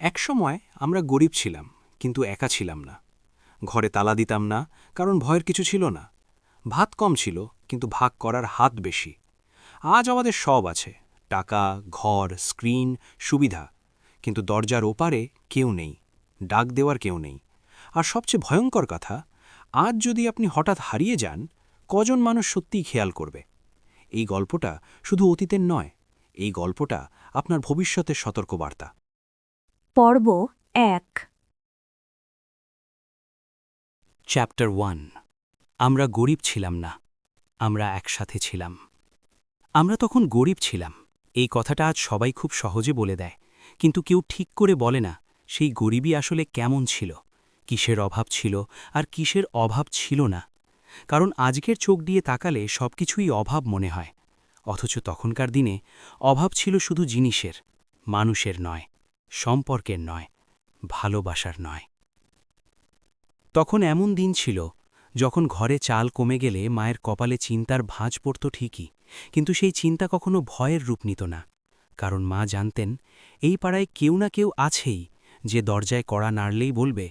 একসময় আমরা গরিব ছিলাম, কিন্তু একা ছিলাম না। ঘরে তালা দিতাম না, কারণ ভয়ের কিছু ছিল না। ভাত কম ছিল, কিন্তু ভাগ করার হাত বেশি। আজ আমাদের সব আছে, টাকা, ঘর, স্ক্রিন, সুবিধা। কিন্তু দরজার ওপারে কেউ নেই, ডাক দেওয়ার কেউ নেই। আর সবচেয়ে ভয়ঙ্কর কথা, আজ যদি আপনি হঠাৎ হারিয়ে যান, কজন মানুষ সত্যিই খেয়াল করবে? এই গল্পটা শুধু অতীতের নয়, এই গল্পটা আপনার ভবিষ্যতের সতর্কবার্তা। পর্ব এক। চ্যাপ্টার ওয়ান আমরা গরিব ছিলাম না, আমরা একসাথে ছিলাম। আমরা তখন গরিব ছিলাম, এই কথাটা আজ সবাই খুব সহজে বলে দেয়, কিন্তু কেউ ঠিক করে বলে না সেই গরিবই আসলে কেমন ছিল, কিসের অভাব ছিল আর কিসের অভাব ছিল না। কারণ আজকের চোখ দিয়ে তাকালে সবকিছুই অভাব মনে হয়, অথচ তখনকার দিনে অভাব ছিল শুধু জিনিসের, মানুষের নয়। সম্পর্কের নয়, ভালোবাসার নয়। তখন এমন দিন ছিল, যখন ঘরে চাল কমে গেলে মায়ের কপালে চিন্তার ভাঁজ পড়ত ঠিকই, কিন্তু সেই চিন্তা কখনো ভয়ের রূপ নিত না, কারণ মা জানতেন, এই পাড়ায় কেউ না কেউ আছেই, যে দরজায় কড়া নাড়লেই বলবে,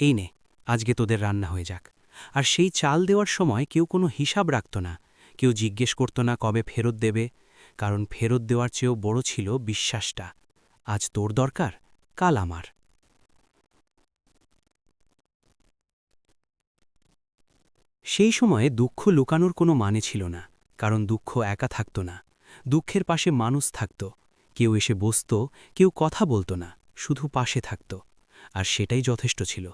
এই নে, আজকে তোদের রান্না হয়ে যাক। আর সেই চাল দেওয়ার সময় কেউ কোনো হিসাব রাখত না, কেউ জিজ্ঞেস করত না কবে ফেরত দেবে, কারণ ফেরত দেওয়ার চেয়েও বড় ছিল বিশ্বাসটা। আজ তোর দরকার, কাল আমার। সেই সময়ে দুঃখ লুকানোর কোনো মানে ছিল না, কারণ দুঃখ একা থাকত না। দুঃখের পাশে মানুষ থাকত, কেউ এসে বসত, কেউ কথা বলতো না, শুধু পাশে থাকত। আর সেটাই যথেষ্ট ছিল,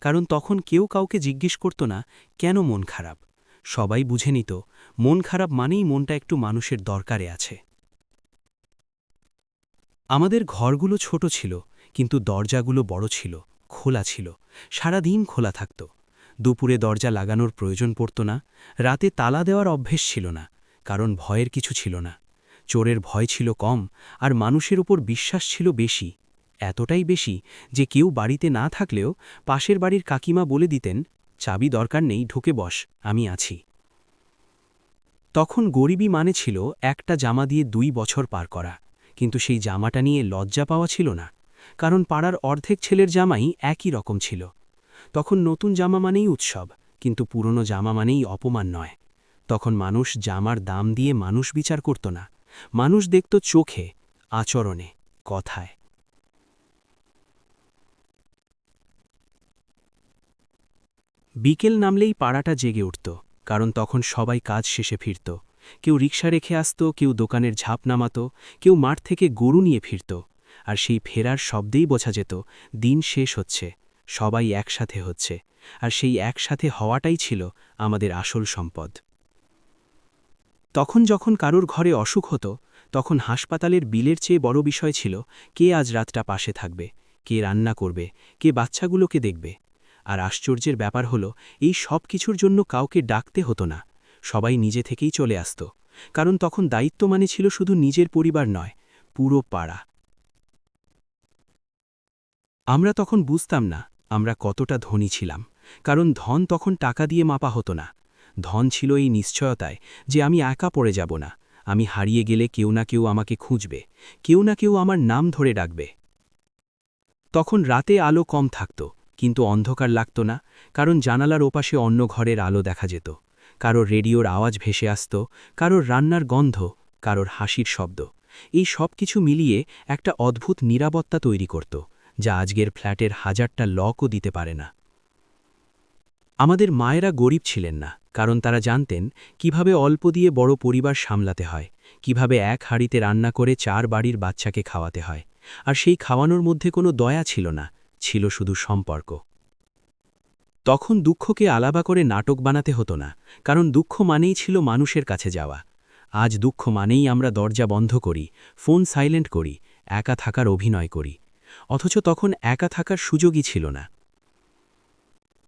কারণ তখন কেউ কাউকে জিজ্ঞেস করত না, কেন মন খারাপ? সবাই বুঝে নিত, মন খারাপ মানেই মনটা একটু মানুষের দরকারে আছে। আমাদের ঘরগুলো ছোট ছিল, কিন্তু দরজাগুলো বড় ছিল, খোলা ছিল, সারাদিন খোলা থাকত। দুপুরে দরজা লাগানোর প্রয়োজন পড়ত না, রাতে তালা দেওয়ার অভ্যেস ছিল না, কারণ ভয়ের কিছু ছিল না। চোরের ভয় ছিল কম, আর মানুষের উপর বিশ্বাস ছিল বেশি, এতটাই বেশি যে কেউ বাড়িতে না থাকলেও পাশের বাড়ির কাকিমা বলে দিতেন, চাবি দরকার নেই, ঢুকে বস, আমি আছি। তখন গরিবী মানে ছিল একটা জামা দিয়ে দুই বছর পার করা। কিন্তু সেই জামাটা নিয়ে লজ্জা পাওয়া ছিল না, কারণ পাড়ার অর্ধেক ছেলের জামাই একই রকম ছিল। তখন নতুন জামা মানেই উৎসব, কিন্তু পুরনো জামা মানেই অপমান নয়। তখন মানুষ জামার দাম দিয়ে মানুষ বিচার করত না, মানুষ দেখত চোখে, আচরণে, কথায়। বিকেল নামলেই পাড়াটা জেগে উঠত, কারণ তখন সবাই কাজ শেষে ফিরত। কেউ রিক্সা রেখে আসত, কেউ দোকানের ঝাঁপ নামাত, কেউ মাঠ থেকে গরু নিয়ে ফিরত। আর সেই ফেরার শব্দেই বোঝা যেত, দিন শেষ হচ্ছে, সবাই একসাথে হচ্ছে, আর সেই একসাথে হওয়াটাই ছিল আমাদের আসল সম্পদ। তখন যখন কারোর ঘরে অসুখ হতো, তখন হাসপাতালের বিলের চেয়ে বড় বিষয় ছিল, কে আজ রাতটা পাশে থাকবে, কে রান্না করবে, কে বাচ্চাগুলোকে দেখবে। আর আশ্চর্যের ব্যাপার হলো, এই সব কিছুর জন্য কাউকে ডাকতে হতো না সবাই নিজে থেকেই চলে আসত, কারণ তখন দায়িত্ব মানে ছিল শুধু নিজের পরিবার নয়, পুরো পাড়া। আমরা তখন বুঝতাম না, আমরা কতটা ধনী ছিলাম, কারণ ধন তখন টাকা দিয়ে মাপা হতো না। ধন ছিল এই নিশ্চয়তায় যে আমি একা পড়ে যাব না, আমি হারিয়ে গেলে কেউ না কেউ আমাকে খুঁজবে, কেউ না কেউ আমার নাম ধরে ডাকবে। তখন রাতে আলো কম থাকত, কিন্তু অন্ধকার লাগত না, কারণ জানালার ওপাশে অন্য ঘরের আলো দেখা যেত। কারোর রেডিওর আওয়াজ ভেসে আসত, কারোর রান্নার গন্ধ, কারোর হাসির শব্দ। এই সব কিছু মিলিয়ে একটা অদ্ভুত নিরাপত্তা তৈরি করত, যা আজকের ফ্ল্যাটের হাজারটা লকও দিতে পারে না। আমাদের মায়েরা গরিব ছিলেন না, কারণ তারা জানতেন কীভাবে অল্প দিয়ে বড় পরিবার সামলাতে হয়, কীভাবে এক হাড়িতে রান্না করে চার বাড়ির বাচ্চাকে খাওয়াতে হয়। আর সেই খাওয়ানোর মধ্যে কোনো দয়া ছিল না, ছিল শুধু সম্পর্ক। তখন দুঃখকে আলাবা করে নাটক বানাতে হতো না, কারণ দুঃখ মানেই ছিল মানুষের কাছে যাওয়া। আজ দুঃখ মানেই আমরা দরজা বন্ধ করি, ফোন সাইলেন্ট করি, একা থাকার অভিনয় করি। অথচ তখন একা থাকার সুযোগই ছিল না।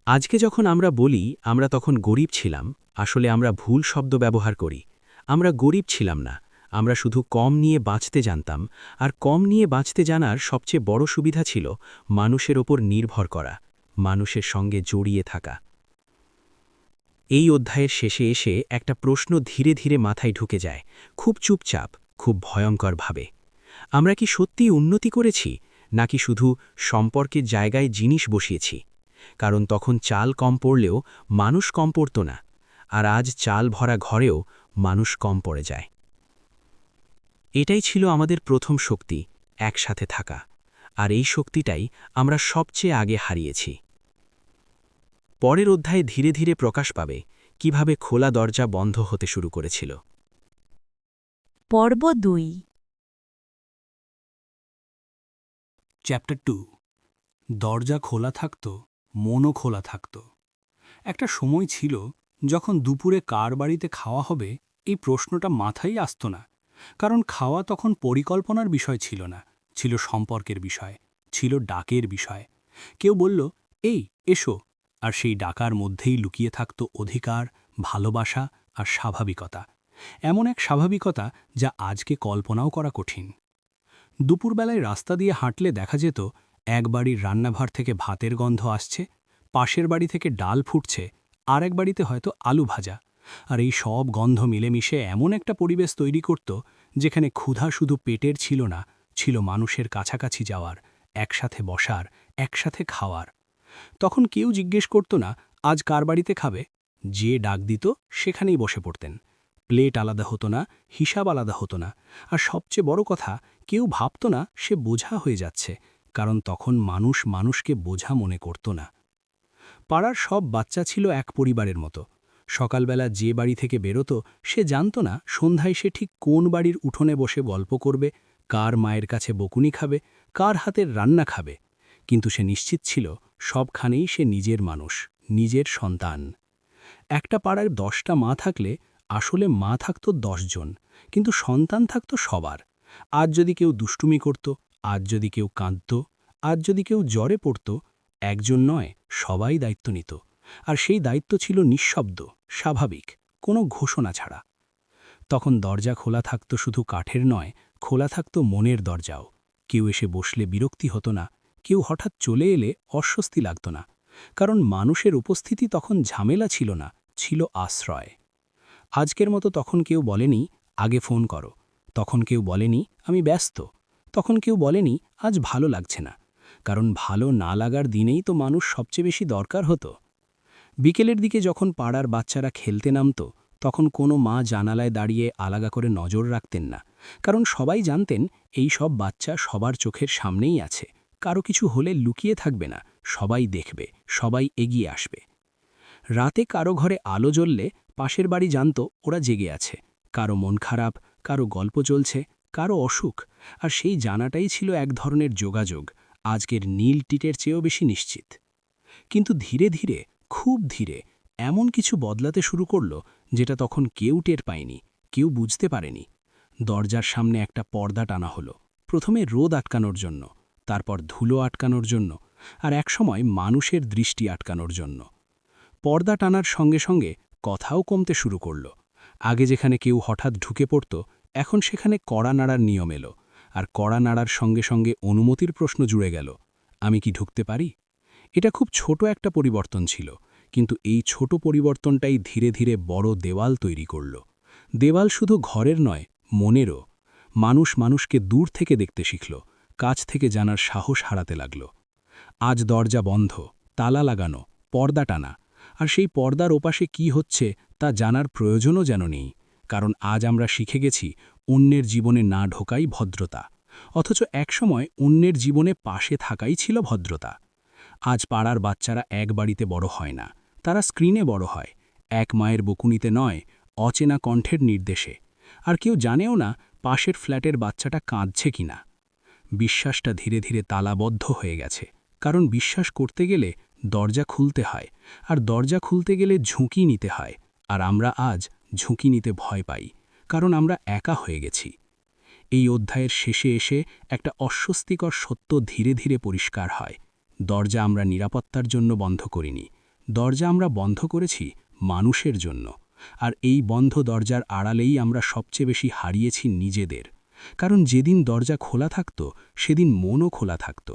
আজকে যখন আমরা বলি, আমরা তখন গরিব ছিলাম, আসলে আমরা ভুল শব্দ ব্যবহার করি। আমরা গরিব ছিলাম না, আমরা শুধু কম নিয়ে বাঁচতে জানতাম, আর কম নিয়ে বাঁচতে জানার সবচেয়ে বড় সুবিধা ছিল মানুষের ওপর নির্ভর করা। মানুষের সঙ্গে জড়িয়ে থাকা। এই অধ্যায়ের শেষে এসে একটা প্রশ্ন ধীরে ধীরে মাথায় ঢুকে যায়, খুব চুপচাপ, খুব ভয়ঙ্করভাবে। আমরা কি সত্যিই উন্নতি করেছি, নাকি শুধু সম্পর্কের জায়গায় জিনিস বসিয়েছি? কারণ তখন চাল কম পড়লেও মানুষ কম পড়ত না, আর আজ চাল ভরা ঘরেও মানুষ কম পড়ে যায়। এটাই ছিল আমাদের প্রথম শক্তি, একসাথে থাকা, আর এই শক্তিটাই আমরা সবচেয়ে আগে হারিয়েছি। পরের অধ্যায়ে ধীরে ধীরে প্রকাশ পাবে কীভাবে খোলা দরজা বন্ধ হতে শুরু করেছিল। পর্ব দুই। চ্যাপ্টার টু দরজা খোলা থাকত মনও খোলা থাকত। একটা সময় ছিল যখন দুপুরে কার বাড়িতে খাওয়া হবে এই প্রশ্নটা মাথায় আসত না কারণ খাওয়া তখন পরিকল্পনার বিষয় ছিল না ছিল সম্পর্কের বিষয় ছিল ডাকের বিষয়। কেউ বলল এই এসো। আর সেই ডাকার মধ্যেই লুকিয়ে থাকত অধিকার, ভালোবাসা আর স্বাভাবিকতা। এমন এক স্বাভাবিকতা যা আজকে কল্পনাও করা কঠিন। দুপুরবেলায় রাস্তা দিয়ে হাঁটলে দেখা যেত এক বাড়ির রান্নাঘর থেকে ভাতের গন্ধ আসছে, পাশের বাড়ি থেকে ডাল ফুটছে আর এক বাড়িতে হয়তো আলু ভাজা। আর এই সব গন্ধ মিলেমিশে এমন একটা পরিবেশ তৈরি করত যেখানে ক্ষুধা শুধু পেটের ছিল না, ছিল মানুষের কাছাকাছি যাওয়ার, একসাথে বসার, একসাথে খাওয়ার। তখন কেউ জিজ্ঞেস করত না, আজ কার বাড়িতে খাবে? যে ডাক দিত সেখানেই বসে পড়তেন। প্লেট আলাদা হতো না, হিসাব আলাদা হতো না। আর সবচেয়ে বড় কথা, কেউ ভাবত না সে বোঝা হয়ে যাচ্ছে, কারণ তখন মানুষ মানুষকে বোঝা মনে করত না। পাড়ার সব বাচ্চা ছিল এক পরিবারের মতো। সকালবেলা যে বাড়ি থেকে বেরোত, সে জানত না সন্ধ্যায় সে ঠিক কোন বাড়ির উঠোনে বসে গল্প করবে, কার মায়ের কাছে বকুনি খাবে, কার হাতের রান্না খাবে। কিন্তু সে নিশ্চিত ছিল সবখানেই সে নিজের মানুষ, নিজের সন্তান। একটা পাড়ায় দশটা মা থাকলে আসলে মা থাকত জন কিন্তু সন্তান থাকত সবার। আজ যদি কেউ দুষ্টুমি করত, আজ যদি কেউ কাঁদত, আজ যদি কেউ জ্বরে পড়ত, একজন নয়, সবাই দায়িত্ব নিত। আর সেই দায়িত্ব ছিল নিঃশব্দ, স্বাভাবিক, কোনো ঘোষণা ছাড়া। তখন দরজা খোলা থাকত শুধু কাঠের নয়, খোলা থাকত মনের দরজাও। কেউ এসে বসলে বিরক্তি হতো না কেউ হঠাৎ চলে এলে অস্বস্তি লাগত না, কারণ মানুষের উপস্থিতি তখন ঝামেলা ছিল না, ছিল আশ্রয়। আজকের মতো তখন কেউ বলেনি, আগে ফোন করো। তখন কেউ বলেনি, আমি ব্যস্ত। তখন কেউ বলেনি, আজ ভালো লাগছে না। কারণ ভালো না লাগার দিনেই তো মানুষ সবচেয়ে বেশি দরকার হতো। বিকেলের দিকে যখন পাড়ার বাচ্চারা খেলতে নামত, তখন কোনো মা জানালায় দাঁড়িয়ে আলাদা করে নজর রাখতেন না, কারণ সবাই জানতেন, এই সব বাচ্চা সবার চোখের সামনেই আছে। কারও কিছু হলে লুকিয়ে থাকবে না, সবাই দেখবে, সবাই এগিয়ে আসবে। রাতে কারও ঘরে আলো জ্বললে পাশের বাড়ি জানত ওরা জেগে আছে। কারও মন খারাপ, কারও গল্প চলছে, কারও অসুখ, আর সেই জানাটাই ছিল এক ধরনের যোগাযোগ, আজকের নীল টিটের চেয়েও বেশি নিশ্চিত। কিন্তু ধীরে ধীরে, খুব ধীরে, এমন কিছু বদলাতে শুরু করল যেটা তখন কেউ টের পায়নি, কেউ বুঝতে পারেনি। দরজার সামনে একটা পর্দা টানা হলো, প্রথমে রোদ আটকানোর জন্য। তারপর ধুলো আটকানোর জন্য আর একসময় মানুষের দৃষ্টি আটকানোর জন্য। পর্দা টানার সঙ্গে সঙ্গে কথাও কমতে শুরু করল। আগে যেখানে কেউ হঠাৎ ঢুকে পড়ত, এখন সেখানে কড়া নাড়ার নিয়ম এলো আর কড়া নাড়ার সঙ্গে সঙ্গে অনুমতির প্রশ্ন জুড়ে গেল, আমি কি ঢুকতে পারি? এটা খুব ছোট একটা পরিবর্তন ছিল, কিন্তু এই ছোট পরিবর্তনটাই ধীরে ধীরে বড় দেওয়াল তৈরি করল। দেওয়াল শুধু ঘরের নয়, মনেরও। মানুষ মানুষকে দূর থেকে দেখতে শিখল কাছ থেকে জানার সাহস হারাতে লাগল। আজ দরজা বন্ধ, তালা লাগানো, পর্দা টানা, আর সেই পর্দার ওপাশে কি হচ্ছে তা জানার প্রয়োজনও যেন নেই, কারণ আজ আমরা শিখে গেছি অন্যের জীবনে না ঢোকাই ভদ্রতা, অথচ একসময় অন্যের জীবনে পাশে থাকাই ছিল ভদ্রতা। আজ পাড়ার বাচ্চারা এক বাড়িতে বড় হয় না, তারা স্ক্রিনে বড় হয়, এক মায়ের বকুনিতে নয়, অচেনা কণ্ঠের নির্দেশে, আর কেউ জানেও না পাশের ফ্ল্যাটের বাচ্চাটা কাঁদছে কিনা। বিশ্বাসটা ধীরে ধীরে তালাবদ্ধ হয়ে গেছে। কারণ বিশ্বাস করতে গেলে দরজা খুলতে হয়, আর দরজা খুলতে গেলে ঝুঁকি নিতে হয়, আর আমরা আজ ঝুঁকি নিতে ভয় পাই, কারণ আমরা একা হয়ে গেছি। এই অধ্যায়ের শেষে এসে একটা অস্বস্তিকর সত্য ধীরে ধীরে পরিষ্কার হয়। দরজা আমরা নিরাপত্তার জন্য বন্ধ করিনি, দরজা আমরা বন্ধ করেছি মানুষের জন্য, আর এই বন্ধ দরজার আড়ালেই আমরা সবচেয়ে বেশি হারিয়েছি নিজেদের। কারণ যেদিন দরজা খোলা থাকত সেদিন মনও খোলা থাকত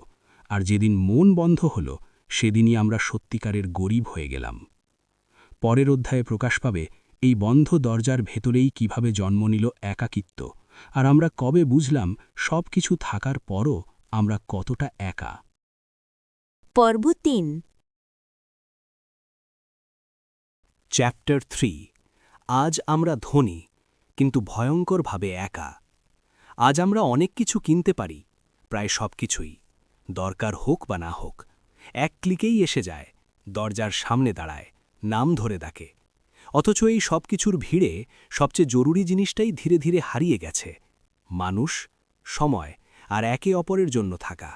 আর যেদিন মন বন্ধ হল সেদিনই আমরা সত্যিকারের গরিব হয়ে গেলাম। পরের অধ্যায়ে প্রকাশ পাবে এই বন্ধ দরজার ভেতরেই কীভাবে জন্ম নিল একাকিত্ব আর আমরা কবে বুঝলাম সব কিছু থাকার পরও আমরা কতটা একা। পর্ব তিন। চ্যাপ্টার থ্রি আজ আমরা ধনী কিন্তু ভয়ঙ্করভাবে একা। আজ আমরা অনেক কিছু কিনতে পারি, প্রায় সব কিছুই, দরকার হোক বা না হোক। এক ক্লিকেই এসে যায়, দরজার সামনে দাঁড়ায়, নাম ধরে ডাকে। অথচ এই সব কিছুর ভিড়ে সবচেয়ে জরুরি জিনিসটাই ধীরে ধীরে হারিয়ে গেছে, মানুষ, সময় আর একে অপরের জন্য থাকা।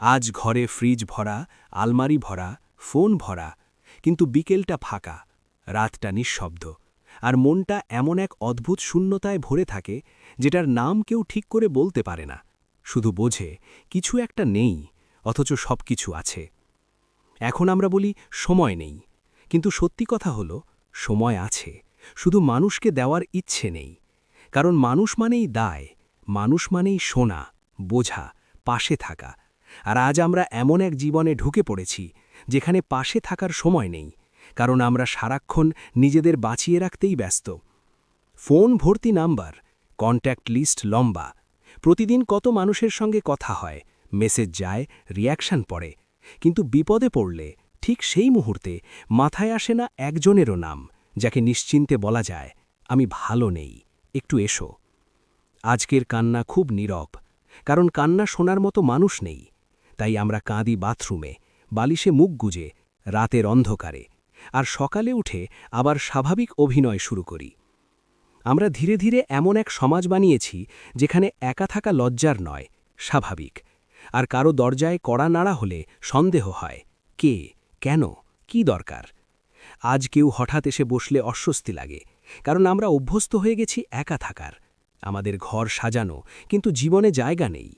আজ ঘরে ফ্রিজ ভরা, আলমারি ভরা, ফোন ভরা, কিন্তু বিকেলটা ফাঁকা, রাতটা নিঃশব্দ। আর মনটা এমন এক অদ্ভুত শূন্যতায় ভরে থাকে, যেটার নাম কেউ ঠিক করে বলতে পারে না। শুধু বোঝে, কিছু একটা নেই, অথচ সব কিছু আছে। এখন আমরা বলি, সময় নেই। কিন্তু সত্যি কথা হল, সময় আছে। শুধু মানুষকে দেওয়ার ইচ্ছে নেই। কারণ মানুষ মানেই দায়, মানুষ মানেই শোনা, বোঝা, পাশে থাকা। আর আজ আমরা এমন এক জীবনে ঢুকে পড়েছি, যেখানে পাশে থাকার সময় নেই। কারণ আমরা সারাক্ষণ নিজেদের বাঁচিয়ে রাখতেই ব্যস্ত। ফোন ভর্তি নাম্বার কন্ট্যাক্ট লিস্ট লম্বা। প্রতিদিন কত মানুষের সঙ্গে কথা হয় মেসেজ যায় রিয়াকশন পড়ে। কিন্তু বিপদে পড়লে, ঠিক সেই মুহূর্তে মাথায় আসে না একজনেরও নাম, যাকে নিশ্চিন্তে বলা যায়, আমি ভালো নেই, একটু এসো। আজকের কান্না খুব নীরব, কারণ কান্না শোনার মতো মানুষ নেই। তাই আমরা কাঁদি বাথরুমে, বালিশে মুখ গুজে, রাতের অন্ধকারে আর সকালে উঠে আবার স্বাভাবিক অভিনয় শুরু করি। আমরা ধীরে ধীরে এমন এক সমাজ বানিয়েছি যেখানে একা থাকা লজ্জার নয়, স্বাভাবিক। আর কারও দরজায় কড়া নাড়া হলে সন্দেহ হয়, কে, কেন, কি দরকার? আজ কেউ হঠাৎ এসে বসলে অস্বস্তি লাগে, কারণ আমরা অভ্যস্ত হয়ে গেছি একা থাকার। আমাদের ঘর সাজানো, কিন্তু জীবনে জায়গা নেই।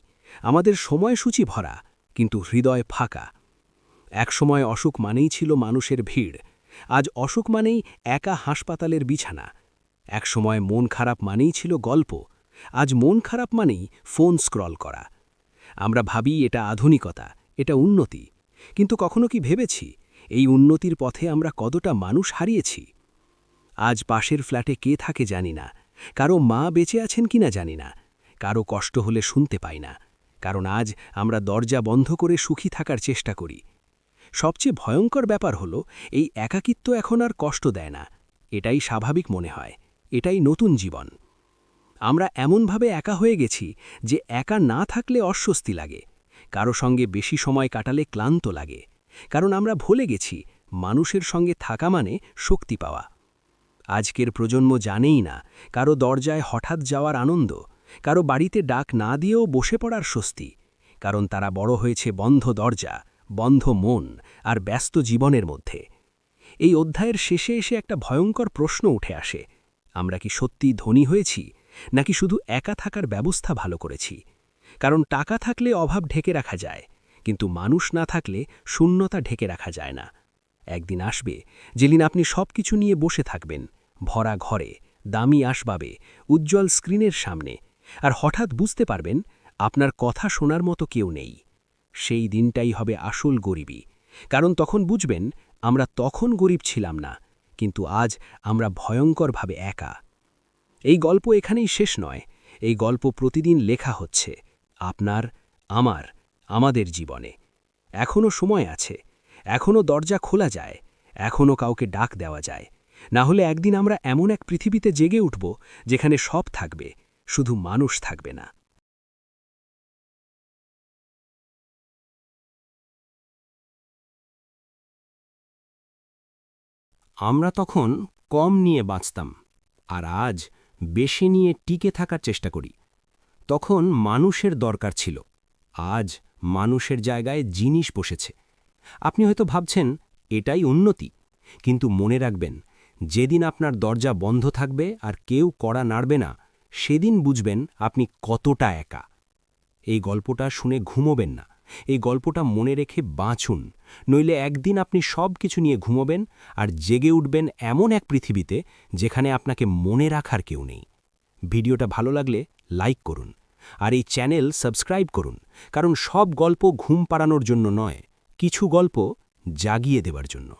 আমাদের সময়সূচি ভরা, কিন্তু হৃদয় ফাঁকা। একসময় অসুখ মানেই ছিল মানুষের ভিড়। আজ অসুখ মানেই একা হাসপাতালের বিছানা। একসময় মন খারাপ মানেই ছিল গল্প, আজ মন খারাপ মানেই ফোন স্ক্রল করা। আমরা ভাবি এটা আধুনিকতা, এটা উন্নতি, কিন্তু কখনো কি ভেবেছি এই উন্নতির পথে আমরা কতটা মানুষ হারিয়েছি? আজ পাশের ফ্ল্যাটে কে থাকে জানি না, কারও মা বেঁচে আছেন কিনা জানি না, কারও কষ্ট হলে শুনতে পাই না, কারণ আজ আমরা দরজা বন্ধ করে সুখী থাকার চেষ্টা করি। সবচেয়ে ভয়ঙ্কর ব্যাপার হল, এই একাকিত্ব এখন আর কষ্ট দেয় না। এটাই স্বাভাবিক মনে হয়। এটাই নতুন জীবন। আমরা এমনভাবে একা হয়ে গেছি যে একা না থাকলে অস্বস্তি লাগে। কারও সঙ্গে বেশি সময় কাটালে ক্লান্ত লাগে। কারণ আমরা ভুলে গেছি, মানুষের সঙ্গে থাকা মানে শক্তি পাওয়া। আজকের প্রজন্ম জানেই না, কারও দরজায় হঠাৎ যাওয়ার আনন্দ, কারও বাড়িতে ডাক না দিয়েও বসে পড়ার স্বস্তি। কারণ তারা বড় হয়েছে বন্ধ দরজা। বন্ধ মন আর ব্যস্ত জীবনের মধ্যে। এই অধ্যায়ের শেষে এসে একটা ভয়ঙ্কর প্রশ্ন উঠে আসে। আমরা কি সত্যি ধনী হয়েছি, নাকি শুধু একা থাকার ব্যবস্থা ভালো করেছি? কারণ টাকা থাকলে অভাব ঢেকে রাখা যায়, কিন্তু মানুষ না থাকলে শূন্যতা ঢেকে রাখা যায় না। একদিন আসবে যেদিন আপনি সব কিছু নিয়ে বসে থাকবেন, ভরা ঘরে, দামি আসবাবে, উজ্জ্বল স্ক্রিনের সামনে, আর হঠাৎ বুঝতে পারবেন, আপনার কথা শোনার মতো কেউ নেই। সেই দিনটাই হবে আসল গরিবী। কারণ তখন বুঝবেন, আমরা তখন গরিব ছিলাম না, কিন্তু আজ আমরা ভয়ঙ্করভাবে একা। এই গল্প এখানেই শেষ নয়, এই গল্প প্রতিদিন লেখা হচ্ছে, আপনার, আমার, আমাদের জীবনে। এখনও সময় আছে, এখনও দরজা খোলা যায়, এখনও কাউকে ডাক দেওয়া যায়। না হলে একদিন আমরা এমন এক পৃথিবীতে জেগে উঠব, যেখানে সব থাকবে, শুধু মানুষ থাকবে না। আমরা তখন কম নিয়ে বাঁচতাম আর আজ বেশি নিয়ে টিকে থাকার চেষ্টা করি। তখন মানুষের দরকার ছিল। আজ মানুষের জায়গায় জিনিস বসেছে। আপনি হয়তো ভাবছেন, এটাই উন্নতি। কিন্তু মনে রাখবেন, যেদিন আপনার দরজা বন্ধ থাকবে আর কেউ কড়া নাড়বে না, সেদিন বুঝবেন আপনি কতটা একা। এই গল্পটা শুনে ঘুমোবেন না। এই গল্পটা মনে রেখে বাঁচুন। নইলে একদিন আপনি সব কিছু নিয়ে ঘুমোবেন আর জেগে উঠবেন এমন এক পৃথিবীতে যেখানে আপনাকে মনে রাখার কেউ নেই। ভিডিওটা ভালো লাগলে লাইক করুন আর এই চ্যানেল সাবস্ক্রাইব করুন, কারণ সব গল্প ঘুম পাড়ানোর জন্য নয়, কিছু গল্প জাগিয়ে দেবার জন্য।